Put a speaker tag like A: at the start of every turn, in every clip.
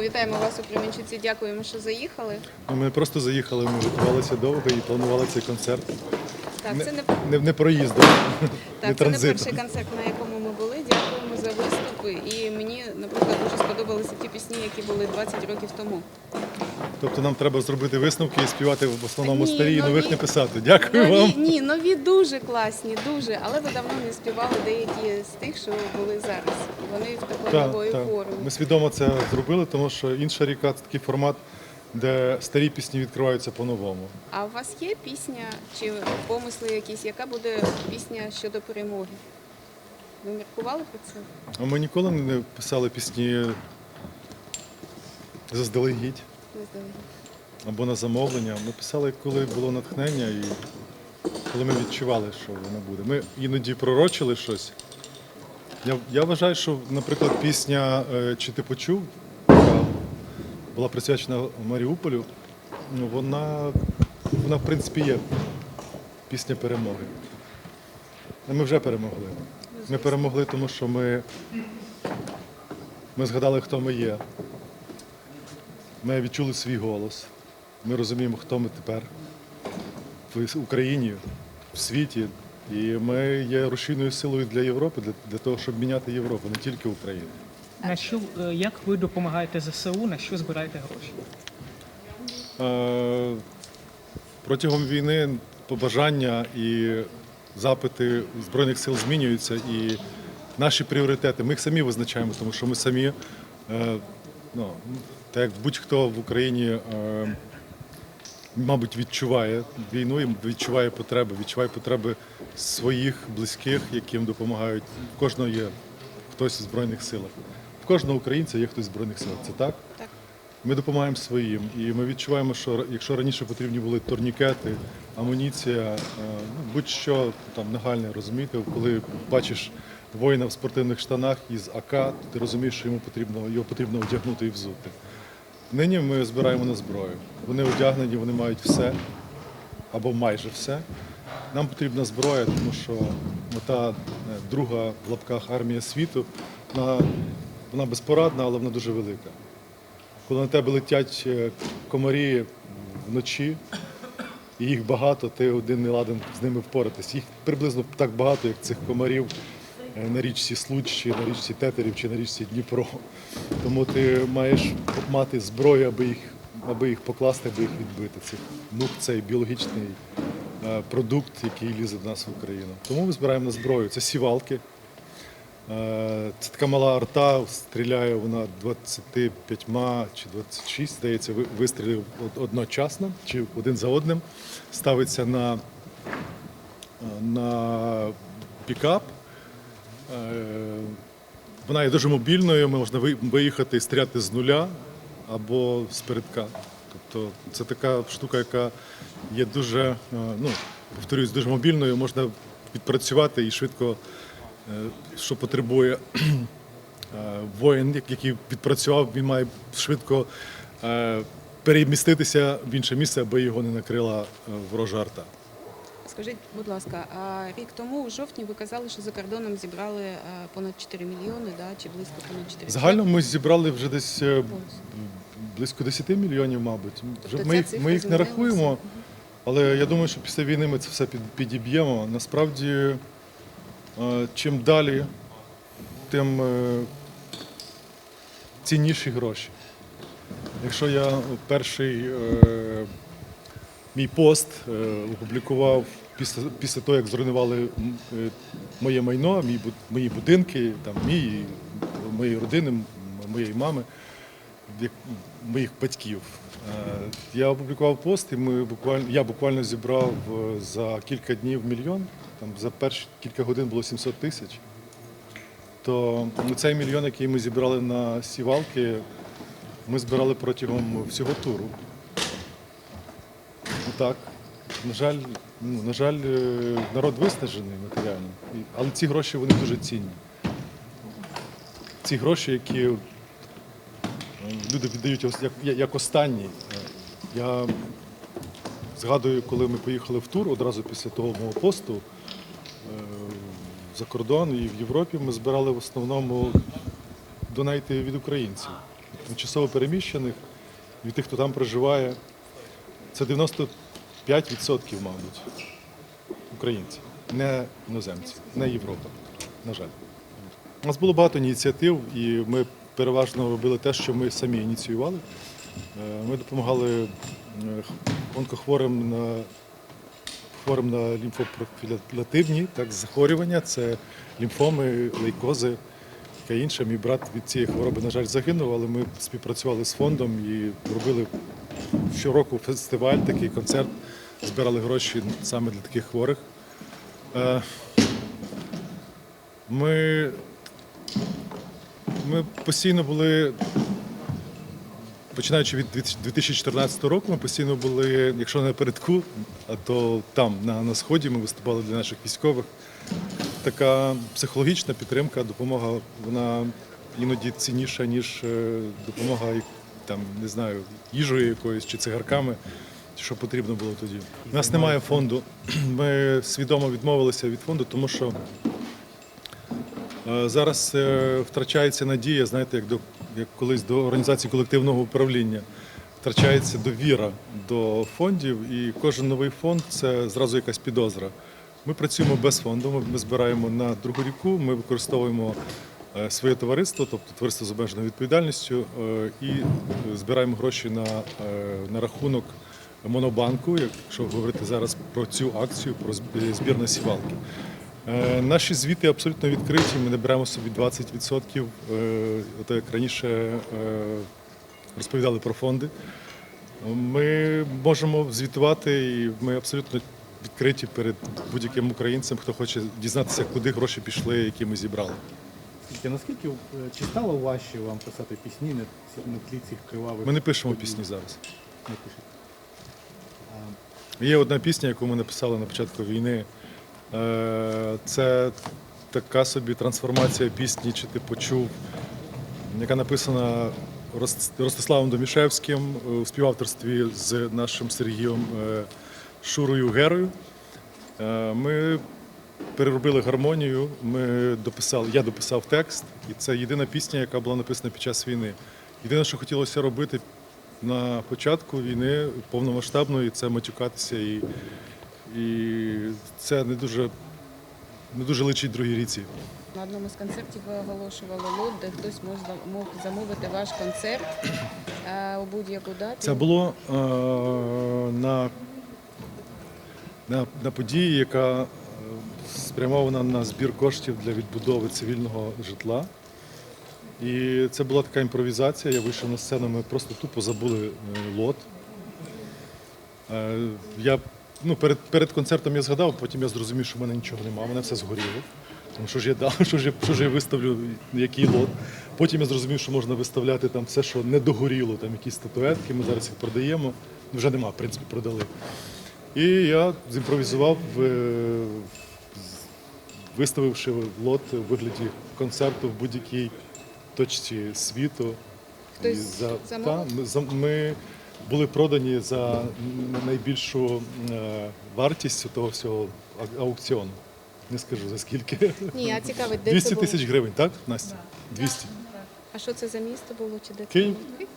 A: Вітаємо вас у Кременчуці. Дякуємо, що заїхали.
B: Ну, Ми просто заїхали, ми готувалися довго і планували цей концерт.
A: Так,
B: Не,
A: це не
B: не, не проїздом, не
A: так, це не перший концерт, на якому ми були. Дякуємо за виступи. І мені, наприклад, дуже сподобалися ті пісні, які були 20 років тому.
B: Тобто нам треба зробити висновки і співати в основному
A: Ні,
B: старі і нових не писати. Дякую
A: Нові,
B: вам.
A: ні, нові дуже класні, дуже. Але ви давно не співали деякі з тих, що були зараз. Вони в такої
B: Так,
A: нової
B: так.
A: формі.
B: Ми свідомо це зробили, тому що інша ріка це такий формат, де старі пісні відкриваються по-новому.
A: А у вас є пісня чи помисли якісь, яка буде пісня щодо перемоги? Ви міркували про це?
B: А ми ніколи не писали пісні заздалегідь. Або на замовлення. Ми писали, коли було натхнення і коли ми відчували, що воно буде. Ми іноді пророчили щось. Я, я вважаю, що, наприклад, пісня е, Чи ти почув, яка була присвячена Маріуполю, ну, вона, вона, в принципі, є пісня перемоги. Ми вже перемогли. Ми перемогли, тому що ми, ми згадали, хто ми є. Ми відчули свій голос. Ми розуміємо, хто ми тепер в Україні, в світі. І ми є рушійною силою для Європи, для, для того, щоб міняти Європу, не тільки Україну.
C: На що е, як ви допомагаєте ЗСУ, на що збираєте гроші?
B: Е, Протягом війни побажання і запити Збройних сил змінюються, і наші пріоритети ми їх самі визначаємо, тому що ми самі, е, ну, так як будь-хто в Україні, е, мабуть, відчуває війну і відчуває потреби, відчуває потреби своїх близьких, яким допомагають. В кожного є хтось у Збройних силах. В кожного українця є хтось в Збройних силах. Це так?
A: Так.
B: Ми допомагаємо своїм, і ми відчуваємо, що якщо раніше потрібні були турнікети, амуніція, е, ну, будь-що там нагальне, розумієте, коли бачиш воїна в спортивних штанах із АК, то ти розумієш, що йому потрібно його потрібно одягнути і взути. Нині ми збираємо на зброю. Вони одягнені, вони мають все або майже все. Нам потрібна зброя, тому що мета е, друга в лапках армія світу, вона, вона безпорадна, але вона дуже велика. Коли на тебе летять е, комарі вночі, і їх багато, ти один не ладен з ними впоратись. Їх приблизно так багато, як цих комарів на річці Случ, чи на річці Тетерів, чи на річці Дніпро. Тому ти маєш мати зброю, аби їх, аби їх покласти, аби їх відбити. Цих нух цей біологічний е, продукт, який лізе до нас в Україну. Тому ми збираємо на зброю. Це сівалки. Е, Це така мала арта, стріляє вона 25 чи 26, здається, ви- вистрілів одночасно чи один за одним. Ставиться на, е, на пікап. Е, Вона є дуже мобільною, можна ви- виїхати і стріляти з нуля або з передка. Тобто це така штука, яка є дуже, е, ну, повторюсь, дуже мобільною, можна відпрацювати і швидко Е, що потребує воїн, який відпрацював, він має швидко переміститися в інше місце, аби його не накрила ворожа арта.
A: Скажіть, будь ласка, а рік тому у жовтні ви казали, що за кордоном зібрали е, понад 4 мільйони, да, чи близько понад 4
B: Загально ми зібрали вже десь е, близько 10 мільйонів, мабуть.
A: Тобто
B: ми, ми їх не рахуємо, але я думаю, що після війни ми це все підіб'ємо. Насправді, е, чим далі, тим цінніші гроші. Якщо я перший мій пост опублікував після, після того, як зруйнували е, моє майно, мій, мої будинки, там, мій, моєї родини, моєї мами, моїх батьків. Е, Я опублікував пост, і ми буквально, я буквально зібрав е, за кілька днів мільйон. Там за перші кілька годин було 700 тисяч. То ну, цей мільйон, який ми зібрали на сівалки, ми збирали протягом всього туру. Ну, Так. На жаль, ну, на жаль, е, народ виснажений матеріально. Але ці гроші вони дуже цінні. Ці гроші, які е, люди віддають як, як останні. Е, Я згадую, коли ми поїхали в тур одразу після того мого посту за кордон і в Європі ми збирали в основному донейти від українців. тимчасово переміщених, від тих, хто там проживає. Це 95%, мабуть, українці, не іноземці, не Європа, на жаль. У нас було багато ініціатив, і ми переважно робили те, що ми самі ініціювали. Е, Ми допомагали е, онкохворим на хворим на лімфопрофілятивні так, захворювання, це лімфоми, лейкози, таке інше. Мій брат від цієї хвороби, на жаль, загинув, але ми співпрацювали з фондом і робили щороку фестиваль, такий концерт, збирали гроші саме для таких хворих. Е, Ми, ми постійно були Починаючи від 2014 року, ми постійно були, якщо не напередку, а то там, на, на сході, ми виступали для наших військових. Така психологічна підтримка, допомога, вона іноді цінніша, ніж е, допомога там, не знаю, їжею якоюсь чи цигарками, що потрібно було тоді. У нас немає фонду. Ми свідомо відмовилися від фонду, тому що Е, Зараз е, втрачається надія, знаєте, як до як колись до організації колективного управління. Втрачається довіра до фондів, і кожен новий фонд це зразу якась підозра. Ми працюємо без фонду, ми- збираємо на другу ріку, ми використовуємо своє товариство, тобто товариство з обмеженою відповідальністю, е, і е, збираємо гроші на, е, на рахунок Монобанку, якщо говорити зараз про цю акцію, про зб- збір на сівалки. Е, Наші звіти абсолютно відкриті. Ми не беремо собі 20%. Е, Ото як раніше е, розповідали про фонди. Ми можемо звітувати, і ми абсолютно відкриті перед будь-яким українцем, хто хоче дізнатися, куди гроші пішли, які ми зібрали.
D: Скільки, наскільки е, чи стало важче вам писати пісні на, ці- на тлі цих кривавих?
B: Ми не пишемо
D: подій?
B: пісні зараз.
D: Не пишете.
B: Є одна пісня, яку ми написали на початку війни. Е, Це така собі трансформація пісні, чи ти почув, яка написана Рос- Ростиславом Домішевським е, у співавторстві з нашим Сергієм е, Шурою Герою. Е, Ми переробили гармонію, ми дописали, я дописав текст, і це єдина пісня, яка була написана під час війни. Єдине, що хотілося робити на початку війни повномасштабної, це матюкатися і, і це не дуже, не дуже личить другій ріці.
A: На одному з концертів ви оголошували лот, де хтось мог, зам- мог замовити ваш концерт е, у будь-яку дату.
B: Це було е, на, на, на події, яка спрямована на збір коштів для відбудови цивільного житла. І це була така імпровізація. Я вийшов на сцену, ми просто тупо забули е, лот. Е, Я, ну, перед, перед концертом я згадав, потім я зрозумів, що в мене нічого немає, мене все згоріло. Тому що ж я дав, що ж я, що ж я виставлю, який лот. Потім я зрозумів, що можна виставляти там все, що не догоріло, там якісь статуетки, ми зараз їх продаємо. Вже нема, в принципі, продали. І я зімпровізував, е, з- виставивши лот у вигляді концерту в будь-якій точці світу.
A: Хтось
B: І
A: замовив?
B: та, ми, за- ми були продані за найбільшу е, вартість того всього аукціону. Не скажу за скільки.
A: Ні, а цікавить, де
B: 200
A: це було?
B: тисяч гривень, так, Настя? 200.
A: А що це за місто було? Чи де це
B: Київ.
A: було?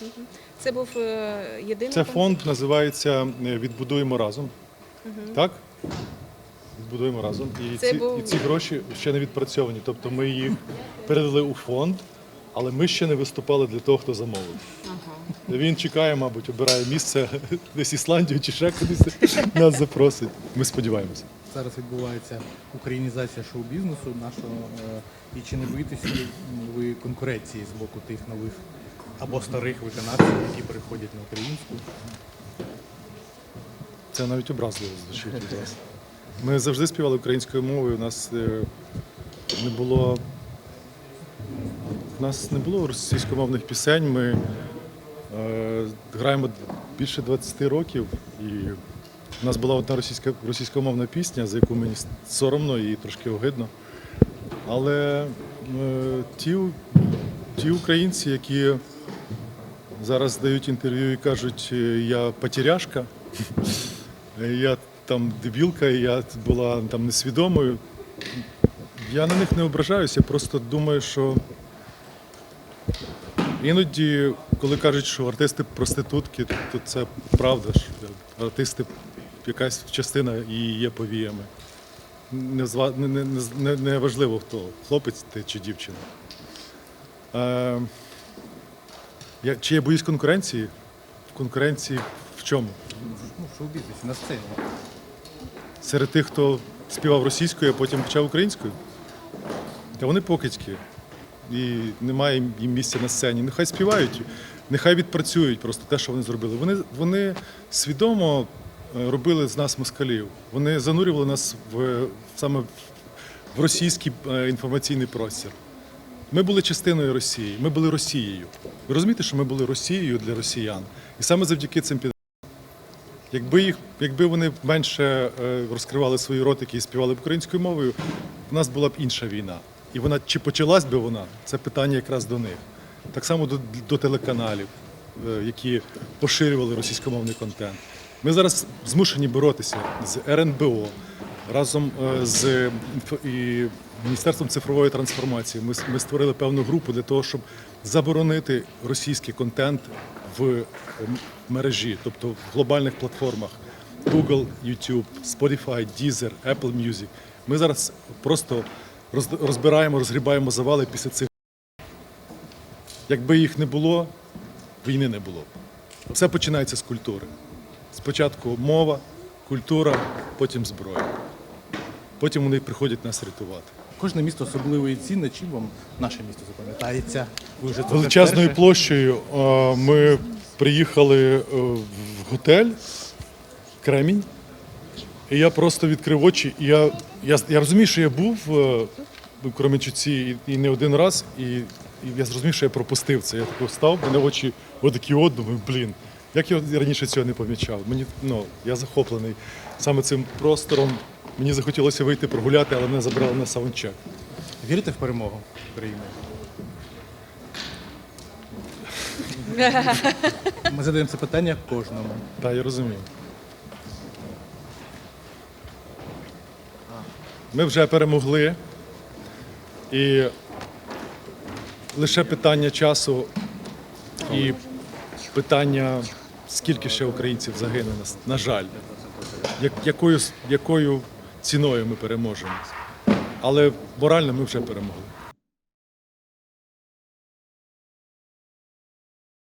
A: Мгм. Це був е, єдиний
B: Це фонд називається е, Відбудуємо разом. Так? Відбудуємо разом. І
A: Це
B: ці,
A: був-
B: і ці гроші ще не відпрацьовані. Тобто ми їх передали у фонд, але ми ще не виступали для того, хто замовив.
A: Ага.
B: Він чекає, мабуть, обирає місце десь Ісландію чи ще кудись нас запросить. Ми сподіваємося.
D: Зараз відбувається українізація шоу-бізнесу нашого. е, І чи не боїтеся ви конкуренції з боку тих нових або старих виконавців, які переходять на українську?
B: Це навіть образливо звучить від вас. Ми завжди співали українською мовою. У нас е, не було. У нас не було російськомовних пісень. Ми е, граємо більше 20 років, і у нас була одна російська, російськомовна пісня, за яку мені соромно і трошки огидно. Але е, ті, ті українці, які зараз дають інтерв'ю і кажуть, е, я потеряшка, я там дебілка, і я була там несвідомою. Я на них не ображаюся, просто думаю, що Іноді, коли кажуть, що артисти проститутки, то це правда ж. Артисти, якась частина її є повіями. Не, зва- не, не, не, хто, хлопець ти чи дівчина. Е, я, чи я боюсь конкуренції? Конкуренції в чому?
D: Ну, в шоу-бізнесі, на сцені.
B: Серед тих, хто співав російською, а потім почав українською? Та вони покидьки. І немає їм місця на сцені. Нехай співають, нехай відпрацюють просто те, що вони зробили. Вони, вони свідомо е, робили з нас москалів. Вони занурювали нас в саме в російський е, інформаційний простір. Ми були частиною Росії, ми були Росією. Ви розумієте, що ми були Росією для росіян? І саме завдяки цим. Якби їх, якби вони менше е, розкривали свої ротики і співали б українською мовою, в нас була б інша війна. І вона чи почалась би вона? Це питання якраз до них. Так само до, до телеканалів, е, які поширювали російськомовний контент. Ми зараз змушені боротися з РНБО разом е, з і Міністерством цифрової трансформації. Ми, ми створили певну групу для того, щоб заборонити російський контент в мережі, тобто в глобальних платформах Google, YouTube, Spotify, Deezer, Apple Music. Ми зараз просто розбираємо, розгрібаємо завали після цих. Якби їх не було, війни не було. Все починається з культури. Спочатку мова, культура, потім зброя. Потім вони приходять нас рятувати.
D: Кожне місто особливо і цінне. Чим вам наше місто запам'ятається? Ви вже
B: Величезною площею ми приїхали е, в готель Кремінь. І я просто відкрив очі. І я, я, я розумію, що я був е, в Кременчуці і, і не один раз, і, і я зрозумів, що я пропустив це. Я тако встав, мене очі отакі от, думаю, блін. Як я раніше цього не помічав? Мені ну, я захоплений саме цим простором. Мені захотілося вийти прогуляти, але мене забрали на саундчек.
D: Вірите в перемогу України? Ми задаємо це питання кожному.
B: Так, я розумію. Ми вже перемогли. І лише питання часу і питання, скільки ще українців загине, на- на жаль, якою, якою ціною ми переможемо. Але морально ми вже перемогли.